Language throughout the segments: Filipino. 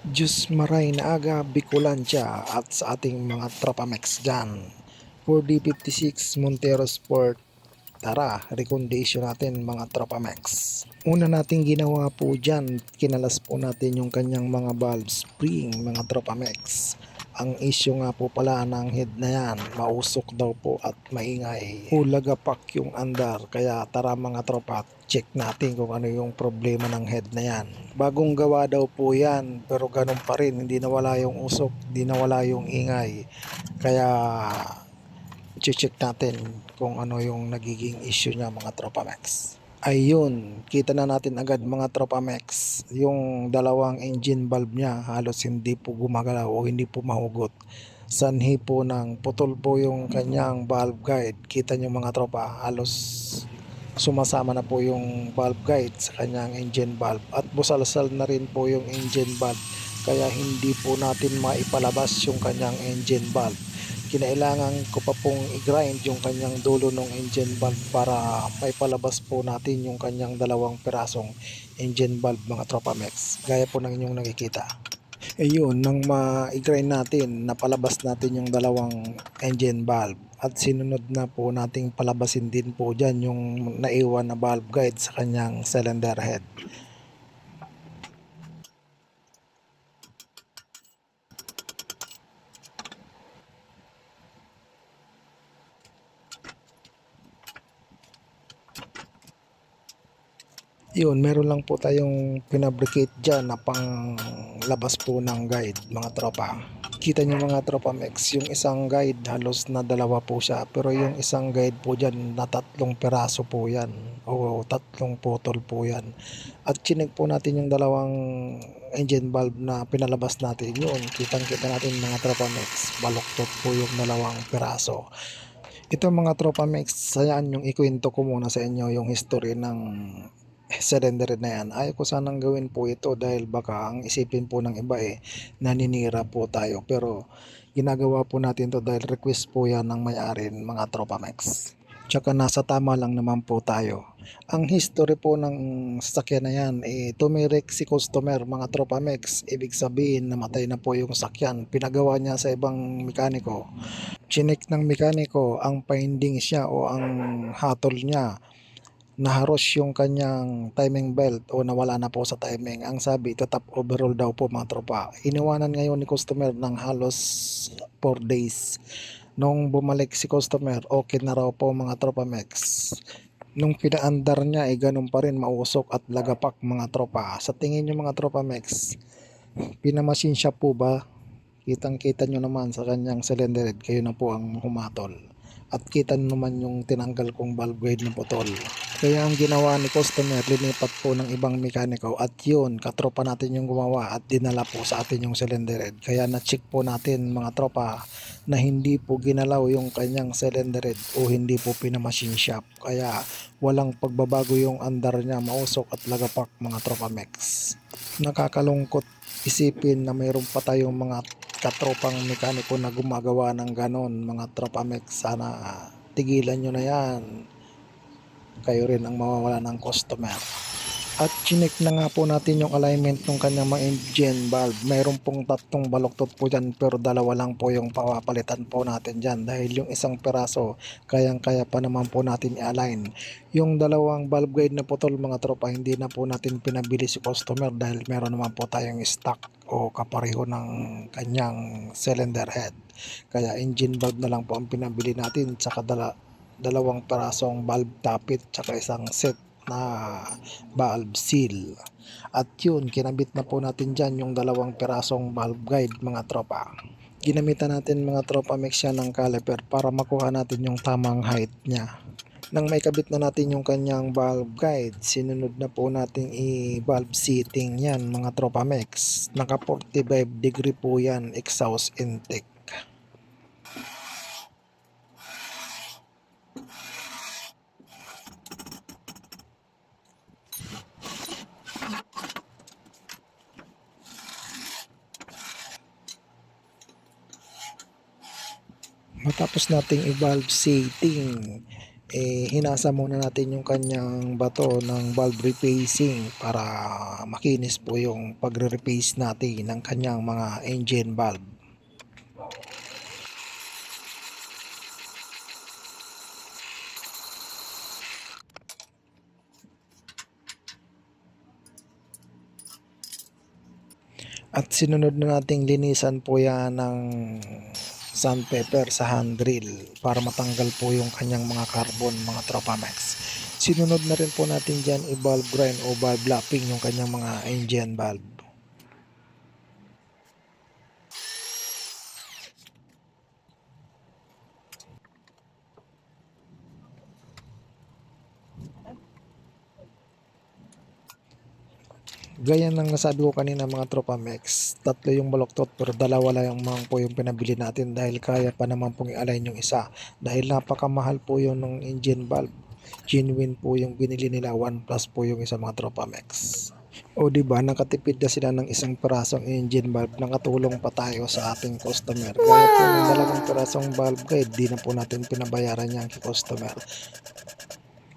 Diyos maray na aga, Bicolancia at sa ating mga tropamex dyan. 4D56 Montero Sport. Tara, recommendation natin mga tropamex. Una nating ginawa po dyan, kinalas po natin yung kanyang mga valve spring, mga tropamex. Ang issue nga po pala ng head na yan, mausok daw po at maingay. Hulagapak yung andar, kaya tara mga tropa, check natin kung ano yung problema ng head na yan. Bagong gawa daw po yan, pero ganun pa rin, hindi nawala yung usok, hindi nawala yung ingay. Kaya check natin kung ano yung nagiging issue niya mga tropa max. Ayun, kita na natin agad mga tropa max, yung dalawang engine valve niya halos hindi po gumagalaw o hindi po mahugot. Sanhi po ng putol po yung kanyang valve guide. Kita niyo mga tropa, halos sumasama na po yung valve guide sa kanyang engine valve at busalsal na rin po yung engine valve kaya hindi po natin maipalabas yung kanyang engine valve kinailangan ko pa pong i-grind yung kanyang dulo ng engine valve para may palabas po natin yung kanyang dalawang pirasong engine valve mga tropa max gaya po ng inyong nakikita. Ayun nang ma-grind natin napalabas natin yung dalawang engine valve. At sinunod na po nating palabasin din po dyan yung naiwan na valve guide sa kanyang cylinder head yun, meron lang po tayong pinabricate dyan na pang labas po ng guide, mga tropa. Kita nyo mga tropa mix, yung isang guide halos na dalawa po siya, pero yung isang guide po dyan na tatlong peraso po yan, o tatlong putol po yan. At chinek po natin yung dalawang engine valve na pinalabas natin yun. Kitang kita natin mga tropa mix, baluktot po yung dalawang peraso. Ito mga tropa mix, sayaan yung ikwento ko muna sa inyo yung history ng cylinder na yan. Ayaw ko sanang gawin po ito dahil baka ang isipin po ng iba eh, naninira po tayo. Pero ginagawa po natin to dahil request po yan ng may-ari mga tropa max. Tsaka nasa tama lang naman po tayo. Ang history po ng sasakyan na yan, eh, tumirik si customer mga tropa max. Ibig sabihin, namatay na po yung sakyan. Pinagawa niya sa ibang mekaniko. Chinik ng mekaniko ang findings niya o ang hatol niya naharos yung kanyang timing belt o nawala na po sa timing. Ang sabi, ito top overall daw po mga tropa. Iniwanan ngayon ni customer ng halos 4 days. Nung bumalik si customer, okay na raw po mga tropa max. Nung pinaandar niya, eh ganun pa rin mausok at lagapak mga tropa. Sa tingin nyo mga tropa max, pinamasin siya po ba? Kitang kita nyo naman sa kanyang cylinder head, kayo na po ang humatol. At kita naman yung tinanggal kong valve guide na putol. Kaya ang ginawa ni customer, linipat po ng ibang mekaniko at yun, katropa natin yung gumawa at dinala po sa atin yung cylinder head. Kaya na-check po natin mga tropa na hindi po ginalaw yung kanyang cylinder head o hindi po pinamachine shop. Kaya walang pagbabago yung andar niya, mausok at lagapak mga tropa mix. Nakakalungkot isipin na mayroon pa tayong mga katropang mekaniko na gumagawa ng ganon mga tropa mix. Sana tigilan nyo na yan kayo rin ang mawawala ng customer. At chinek na nga po natin yung alignment ng kanyang mga engine valve. Mayroon pong tatlong baloktot po dyan pero dalawa lang po yung papalitan po natin dyan dahil yung isang peraso kayang-kaya pa naman po natin i-align. Yung dalawang valve guide na putol mga tropa hindi na po natin pinabili si customer dahil meron naman po tayong stock o kapareho ng kanyang cylinder head. Kaya engine valve na lang po ang pinabili natin tsaka dala, dalawang perasong valve tappet tsaka isang set na valve seal. At yun, kinabit na po natin dyan yung dalawang perasong valve guide mga tropa. Ginamitan natin mga tropa mix yan ng caliper para makuha natin yung tamang height niya. Nang may kabit na natin yung kanyang valve guide, sinunod na po natin i-valve seating yan mga tropa mix. Naka 45 degree po yan exhaust intake. Matapos nating i-valve setting eh, hinasa muna natin yung kanyang bato ng valve repacing para makinis po yung pagre-repace natin ng kanyang mga engine valve. At sinunod na nating linisan po yan ng sandpaper sa hand drill para matanggal po yung kanyang mga carbon, mga Tropamex. Sinunod na rin po natin dyan i-valve grind o valve lapping yung kanyang mga engine valve. Gaya ng nasabi ko kanina mga tropa Mex, tatlo yung baloktot pero dalawa lang mga po yung pinabili natin dahil kaya pa naman pong i-align yung isa. Dahil napakamahal po yun ng engine valve. Genuine po yung binili nila, 1 plus po yung isa mga tropa Mex. O di ba nakatipid na sila ng isang pirasong engine valve nakatulong pa tayo sa ating customer. Gaya po ng dalawang pirasong valve guide, di na po natin pinabayaran yan kay customer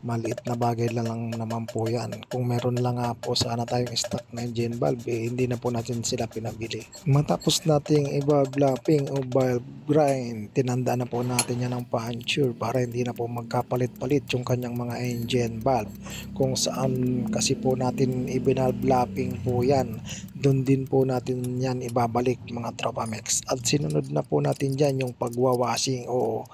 maliit na bagay na lang naman po yan. Kung meron lang nga po sana tayong stock na engine valve, eh, hindi na po natin sila pinabili. Matapos nating i-valve lapping o valve grind, tinanda na po natin yan ng puncture para hindi na po magkapalit-palit yung kanyang mga engine valve. Kung saan kasi po natin i-valve lapping po yan, doon din po natin yan ibabalik mga tropa. At sinunod na po natin dyan yung pagwawashing o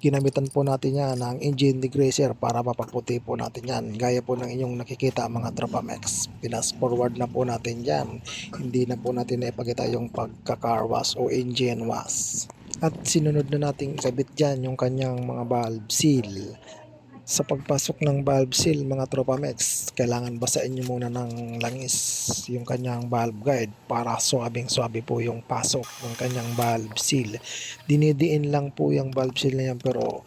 ginamitan po natin yan ng engine degreaser para mapaputi po natin yan. Gaya po ng inyong nakikita mga tropa mex pinas forward na po natin yan. Hindi na po natin naipakita yung pagka-car wash o engine wash. At sinunod na nating ikabit dyan yung kanyang mga valve seal sa pagpasok ng valve seal mga tropa mex kailangan basain nyo muna ng langis yung kanyang valve guide para swabing swabe po yung pasok ng kanyang valve seal. Dinidiin lang po yung valve seal na yan pero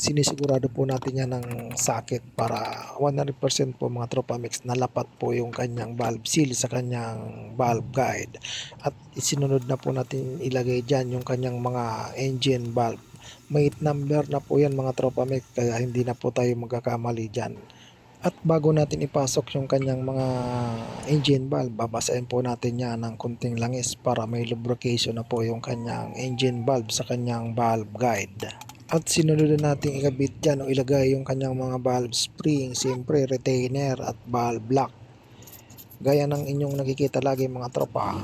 sinisigurado po natin yan ng sakit para 100% po mga tropa mix nalapat po yung kanyang valve seal sa kanyang valve guide. At isinunod na po natin ilagay dyan yung kanyang mga engine valve may number na po yan mga tropa mix kaya hindi na po tayo magkakamali dyan at bago natin ipasok yung kanyang mga engine valve, babasahin po natin yan ng kunting langis para may lubrication na po yung kanyang engine valve sa kanyang valve guide. At sinunod na natin ikabit dyan o ilagay yung kanyang mga valve spring, siyempre retainer at valve lock. Gaya ng inyong nakikita lagi mga tropa,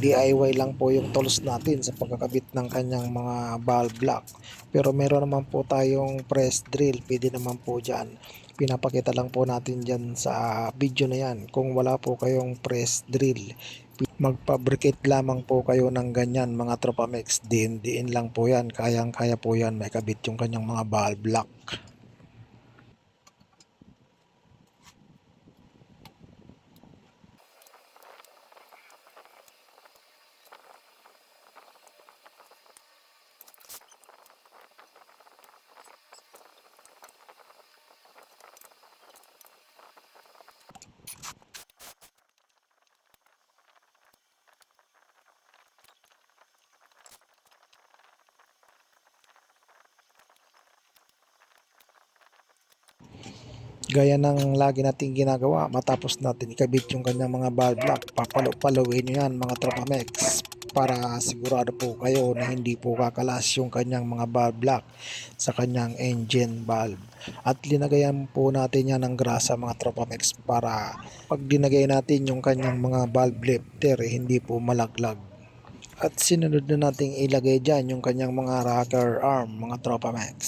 DIY lang po yung tools natin sa pagkakabit ng kanyang mga valve lock. Pero meron naman po tayong press drill, pwede naman po dyan. Pinapakita lang po natin dyan sa video na yan. Kung wala po kayong press drill, magpabricate lamang po kayo ng ganyan mga tropa mix. Din, diin lang po yan. Kayang kaya po yan. May kabit yung kanyang mga valve lock. Gaya ng lagi nating ginagawa, matapos natin ikabit yung kanyang mga valve lock, papalo-paluin nyo yan mga tropa mex para sigurado po kayo na hindi po kakalas yung kanyang mga valve lock sa kanyang engine valve. At linagayan po natin yan ng grasa mga tropa mex para pag dinagay natin yung kanyang mga valve lifter eh, hindi po malaglag. At sinunod na nating ilagay dyan yung kanyang mga rocker arm mga tropa max.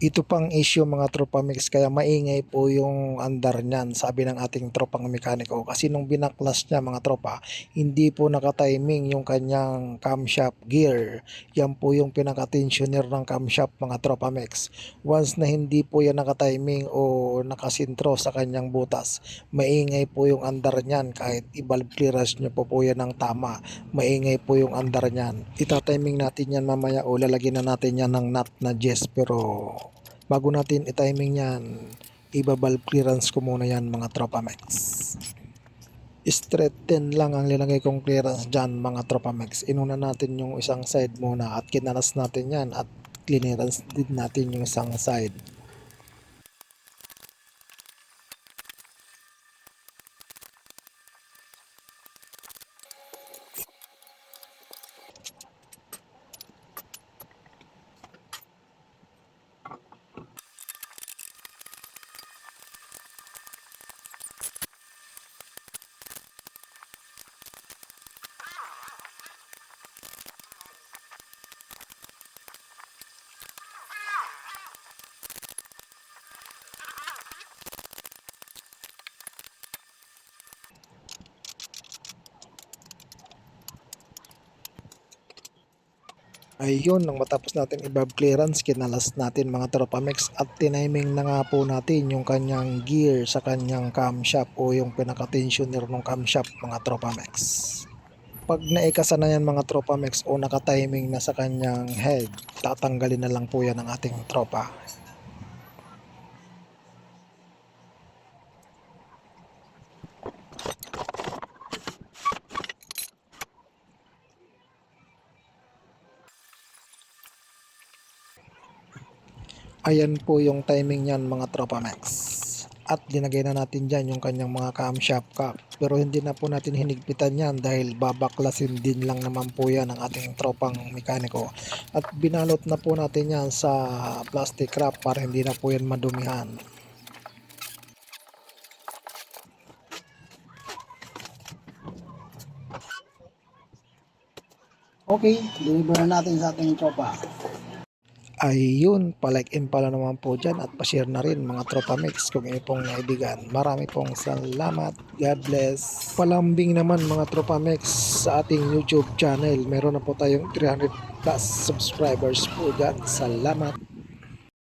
Ito pang issue mga tropa mix kaya maingay po yung andar niyan sabi ng ating tropang mekaniko. Kasi nung binaklas niya mga tropa hindi po nakatiming yung kanyang camshaft gear. Yan po yung pinaka-tensioner ng camshaft mga tropa mix. Once na hindi po yan nakatiming o nakasintro sa kanyang butas maingay po yung andar niyan. Kahit i-valve clearance nyo po po yan ng tama maingay po yung andar niyan. Itatiming natin yan mamaya o lalagyan na natin yan ng nut na jess pero bago natin i-timing yan ibabal clearance ko muna yan mga tropa max. Straight 10 lang ang linagay kong clearance dyan mga tropa max. Inuna natin yung isang side muna at kinalas natin yan at clearance din natin yung isang side. Ayun, nang matapos natin i-bob clearance, kinalas natin mga tropa mix at tiniming na nga po natin yung kanyang gear sa kanyang camshaft o yung pinaka-tensioner ng camshaft mga tropa mix. Pag naikasa na yan mga tropa mix o naka-timing na sa kanyang head, tatanggalin na lang po yan ng ating tropa. Ayan po yung timing niyan mga tropa max. At ginagay na natin dyan yung kanyang mga camshaft cap. Pero hindi na po natin hinigpitan yan dahil babaklasin din lang naman po yan ng ating tropang mekaniko. At binalot na po natin yan sa plastic wrap para hindi na po yan madumihan. Okay, deliver na natin sa ating tropa. Ayun, palike in pala naman po dyan at pa-share na rin mga tropa mix kung inyo pong naibigan. Marami pong salamat. God bless. Palambing naman mga tropa mix sa ating YouTube channel. Meron na po tayong 300 plus subscribers po dyan. Salamat.